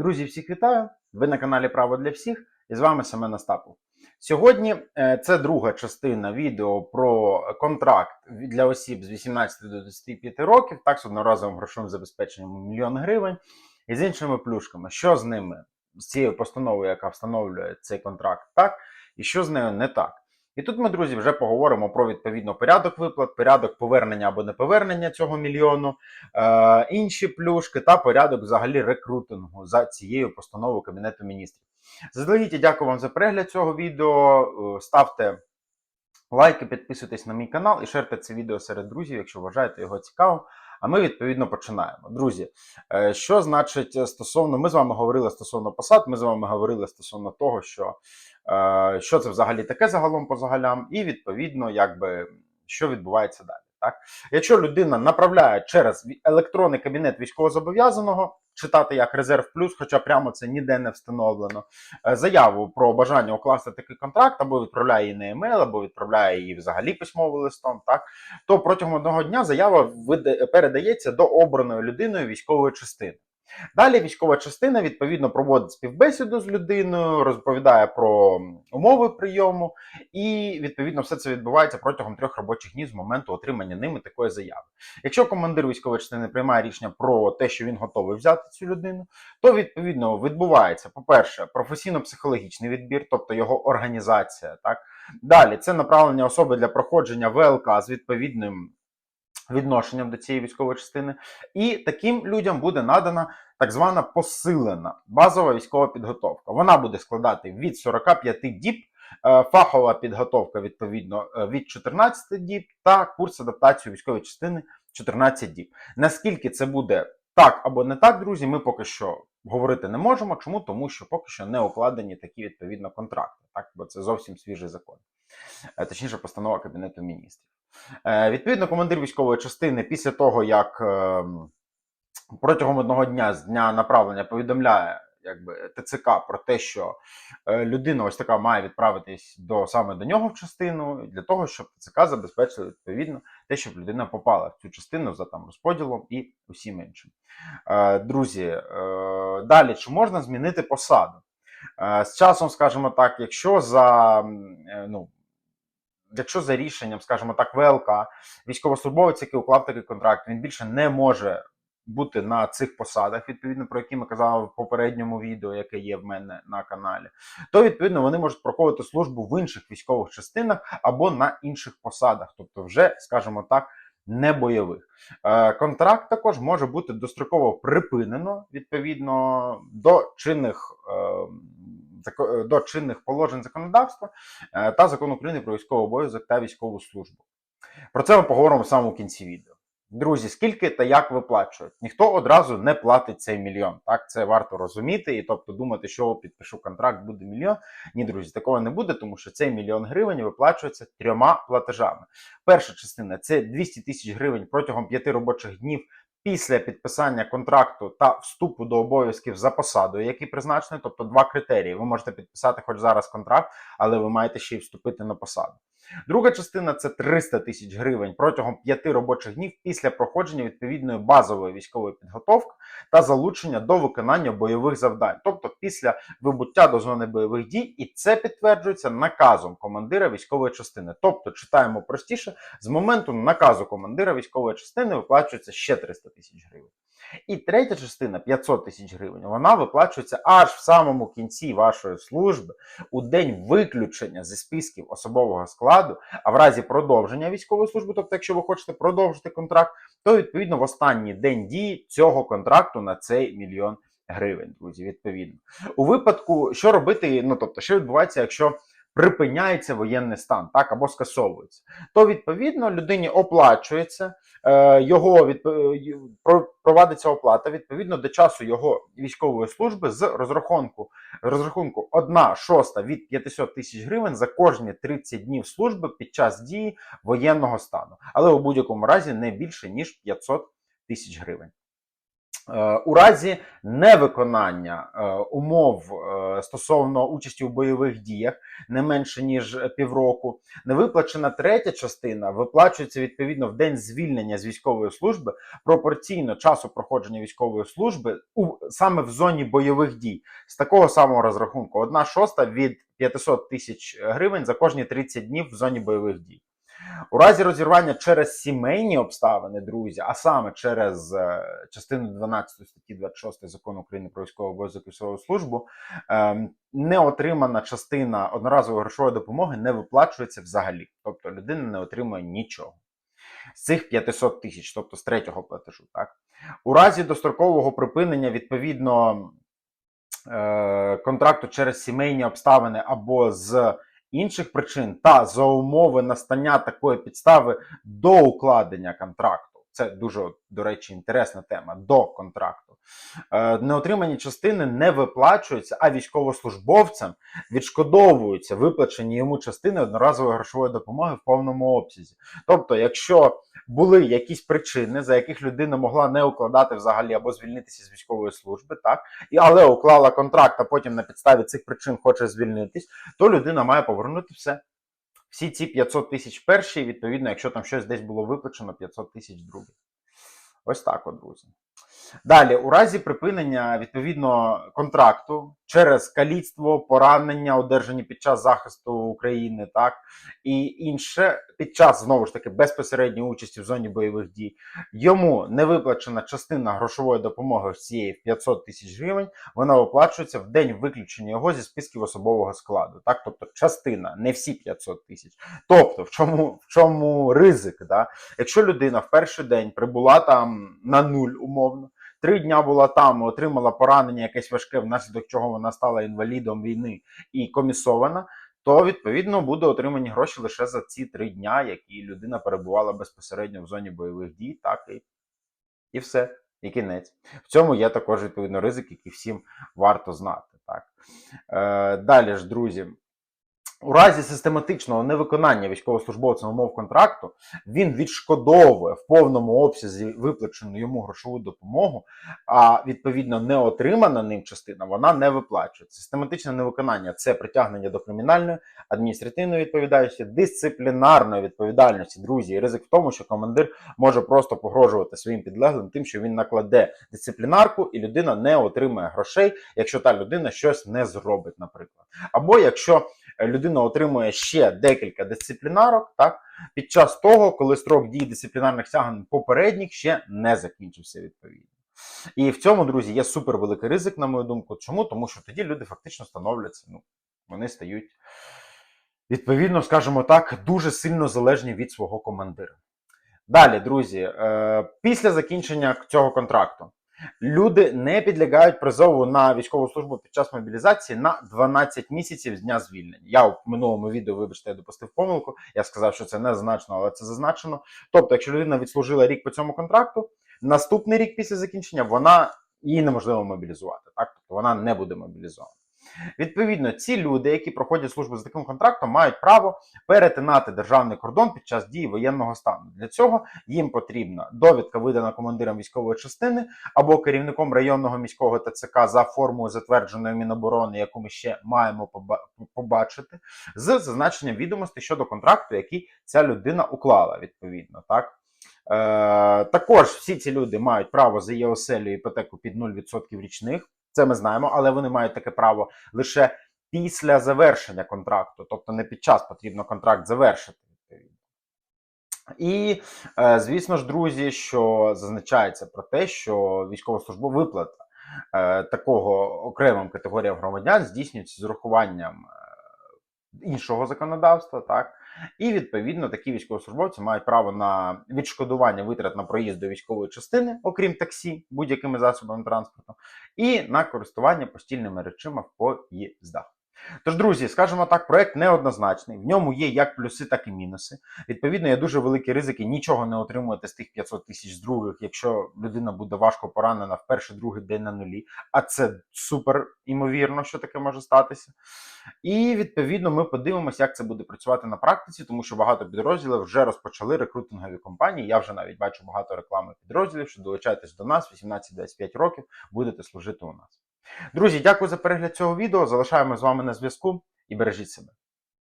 Друзі, всіх вітаю! Ви на каналі Право для всіх і з вами Семен Остапов. Сьогодні е, це друга частина відео про контракт для осіб з 18 до 25 років, так з одноразовим грошовим забезпеченням мільйон гривень і з іншими плюшками. Що з ними, з цією постановою, яка встановлює цей контракт, так, і що з нею не так. І тут ми, друзі, вже поговоримо про відповідно порядок виплат, порядок повернення або неповернення цього мільйону, е, інші плюшки та порядок взагалі рекрутингу за цією постановою Кабінету міністрів. Заздалегідь дякую вам за перегляд цього відео. Е, Ставте лайки, підписуйтесь на мій канал і шерте це відео серед друзів, якщо вважаєте його цікавим. А ми відповідно починаємо. Друзі, е, що значить стосовно, ми з вами говорили стосовно посад, ми з вами говорили стосовно того, що, е, що це взагалі таке загалом по загалям, і відповідно, якби що відбувається далі. Так? Якщо людина направляє через електронний кабінет військовозобов'язаного, читати як резерв плюс, хоча прямо це ніде не встановлено, е, заяву про бажання укласти такий контракт, або відправляє її на емейл, або відправляє її взагалі письмовим листом, так то протягом одного дня заява передається до обраної людиною військової частини. Далі військова частина відповідно проводить співбесіду з людиною, розповідає про умови прийому, і відповідно все це відбувається протягом трьох робочих днів з моменту отримання ними такої заяви. Якщо командир військової частини приймає рішення про те, що він готовий взяти цю людину, то відповідно відбувається, по-перше, професійно-психологічний відбір, тобто його організація. Так далі це направлення особи для проходження ВЛК з відповідним відношенням до цієї військової частини, і таким людям буде надана так звана посилена базова військова підготовка. Вона буде складати від 45 діб. е, Фахова підготовка відповідно е, від 14 діб та курс адаптації військової частини 14 діб. Наскільки це буде так або не так, друзі, ми поки що говорити не можемо. Чому? Тому що поки що не укладені такі відповідно контракти, так бо це зовсім свіжий закон, Е, точніше, постанова Кабінету міністрів. Е, Відповідно, командир військової частини після того, як е, протягом одного дня з дня направлення повідомляє якби, ТЦК про те, що е, людина ось така має відправитись до саме до нього в частину, для того, щоб ТЦК забезпечили відповідно те, щоб людина попала в цю частину за там розподілом і усім іншим. Друзі, далі чи можна змінити посаду? З часом, скажімо так, якщо за ну, якщо за рішенням, скажімо так, ВЛК, військовослужбовець, який уклав такий контракт, він більше не може бути на цих посадах, відповідно про які ми казали в попередньому відео, яке є в мене на каналі, то відповідно вони можуть проходити службу в інших військових частинах або на інших посадах, тобто вже, скажімо так. Не бойових Е, контракт також може бути достроково припинено відповідно до чинних е, зако- до чинних положень законодавства е, та закон України про військовий обов'язок та військову службу. Про це ми поговоримо в самому кінці відео. Друзі, скільки та як виплачують? Ніхто одразу не платить цей мільйон. Так, це варто розуміти, і тобто думати, що підпишу контракт, буде мільйон. Ні, друзі, такого не буде, тому що цей мільйон гривень виплачується трьома платежами. Перша частина це 200 тисяч гривень протягом п'яти робочих днів після підписання контракту та вступу до обов'язків за посадою, які призначені, тобто два критерії. Ви можете підписати хоч зараз контракт, але ви маєте ще й вступити на посаду. Друга частина це 300 тисяч гривень протягом п'яти робочих днів після проходження відповідної базової військової підготовки та залучення до виконання бойових завдань, тобто після вибуття до зони бойових дій, і це підтверджується наказом командира військової частини. Тобто, читаємо простіше, з моменту наказу командира військової частини виплачується ще 300 тисяч гривень. І третя частина 500 тисяч гривень, вона виплачується аж в самому кінці вашої служби у день виключення зі списків особового складу, а в разі продовження військової служби, тобто, якщо ви хочете продовжити контракт, то відповідно в останній день дії цього контракту на цей мільйон гривень, друзі. Відповідно, у випадку, що робити, ну тобто, що відбувається, якщо припиняється воєнний стан, так або скасовується, то відповідно людині оплачується е, його відп... е, провадиться оплата відповідно до часу його військової служби з розрахунку розрахунку 1 шоста від 500 тисяч гривень за кожні 30 днів служби під час дії воєнного стану, але у будь-якому разі не більше ніж 500 тисяч гривень. Е, У разі невиконання е, умов е, стосовно участі у бойових діях не менше ніж півроку, невиплачена третя частина виплачується відповідно в день звільнення з військової служби пропорційно часу проходження військової служби у саме в зоні бойових дій. З такого самого розрахунку: одна шоста від 500 тисяч гривень за кожні 30 днів в зоні бойових дій. У разі розірвання через сімейні обставини, друзі, а саме через е, частину 12 статті 26 закону України про військовий обов'язок і військову службу, е, неотримана частина одноразової грошової допомоги не виплачується взагалі. Тобто людина не отримує нічого. З цих 500 тисяч, тобто з третього платежу, так у разі дострокового припинення відповідно е, контракту через сімейні обставини або з інших причин та за умови настання такої підстави до укладення контракту. Це дуже, до речі, інтересна тема до контракту. Е, неотримані частини не виплачуються, а військовослужбовцям відшкодовуються виплачені йому частини одноразової грошової допомоги в повному обсязі. Тобто, якщо були якісь причини, за яких людина могла не укладати взагалі або звільнитися з військової служби, так і але уклала контракт, а потім на підставі цих причин хоче звільнитись, то людина має повернути все. Всі ці 500 тисяч перші, відповідно, якщо там щось десь було виплачено, 500 тисяч другі. Ось так, от, друзі. Далі, у разі припинення відповідно контракту через каліцтво, поранення, одержані під час захисту України, так і інше, під час знову ж таки безпосередньої участі в зоні бойових дій, йому не виплачена частина грошової допомоги з цієї в 500 тисяч гривень, вона виплачується в день виключення його зі списків особового складу. Так, тобто частина, не всі 500 тисяч. Тобто, в чому в чому ризик? Да? Якщо людина в перший день прибула там на нуль умовно. Три дня була там, отримала поранення якесь важке, внаслідок чого вона стала інвалідом війни і комісована, то відповідно буде отримані гроші лише за ці три дня, які людина перебувала безпосередньо в зоні бойових дій, так і, і все, і кінець. В цьому є також відповідно ризик, який всім варто знати. Так. Е, далі ж, друзі. У разі систематичного невиконання військовослужбовцем умов контракту він відшкодовує в повному обсязі виплачену йому грошову допомогу, а відповідно не отримана ним частина вона не виплачується. Систематичне невиконання це притягнення до кримінальної, адміністративної відповідальності, дисциплінарної відповідальності. Друзі, і ризик в тому, що командир може просто погрожувати своїм підлеглим тим, що він накладе дисциплінарку, і людина не отримає грошей, якщо та людина щось не зробить, наприклад. Або якщо людина отримує ще декілька дисциплінарок, так під час того, коли строк дії дисциплінарних стягнень попередніх ще не закінчився відповідно. І в цьому, друзі, є супер великий ризик, на мою думку. Чому? Тому що тоді люди фактично становляться, ну, вони стають, відповідно, скажімо так, дуже сильно залежні від свого командира. Далі, друзі, е, після закінчення цього контракту. Люди не підлягають призову на військову службу під час мобілізації на 12 місяців з дня звільнення. Я в минулому відео, вибачте, я допустив помилку. Я сказав, що це не зазначено, але це зазначено. Тобто, якщо людина відслужила рік по цьому контракту, наступний рік після закінчення вона її неможливо мобілізувати. Так, тобто вона не буде мобілізована. Відповідно, ці люди, які проходять службу з таким контрактом, мають право перетинати державний кордон під час дії воєнного стану. Для цього їм потрібна довідка, видана командиром військової частини або керівником районного міського ТЦК за формою затвердженої Міноборони, яку ми ще маємо побачити, з зазначенням відомостей щодо контракту, який ця людина уклала. Відповідно, так. Е, також всі ці люди мають право за її оселю іпотеку під 0% річних. Це ми знаємо, але вони мають таке право лише після завершення контракту, тобто не під час потрібно контракт завершити. І, е, звісно ж, друзі, що зазначається про те, що військовослужбова виплата е, такого окремим категоріям громадян здійснюється з урахуванням е, іншого законодавства, так. І відповідно такі військовослужбовці мають право на відшкодування витрат на проїзд до військової частини, окрім таксі, будь-якими засобами транспорту, і на користування постільними речима в поїздах. Тож, друзі, скажімо так, проект неоднозначний. В ньому є як плюси, так і мінуси. Відповідно, є дуже великі ризики нічого не отримувати з тих 500 тисяч з других, якщо людина буде важко поранена в перший другий день на нулі. А це супер імовірно, що таке може статися. І відповідно ми подивимося, як це буде працювати на практиці, тому що багато підрозділів вже розпочали рекрутингові компанії. Я вже навіть бачу багато реклами підрозділів, що долучайтесь до нас 18-25 років, будете служити у нас. Друзі, дякую за перегляд цього відео. Залишаємо з вами на зв'язку і бережіть себе.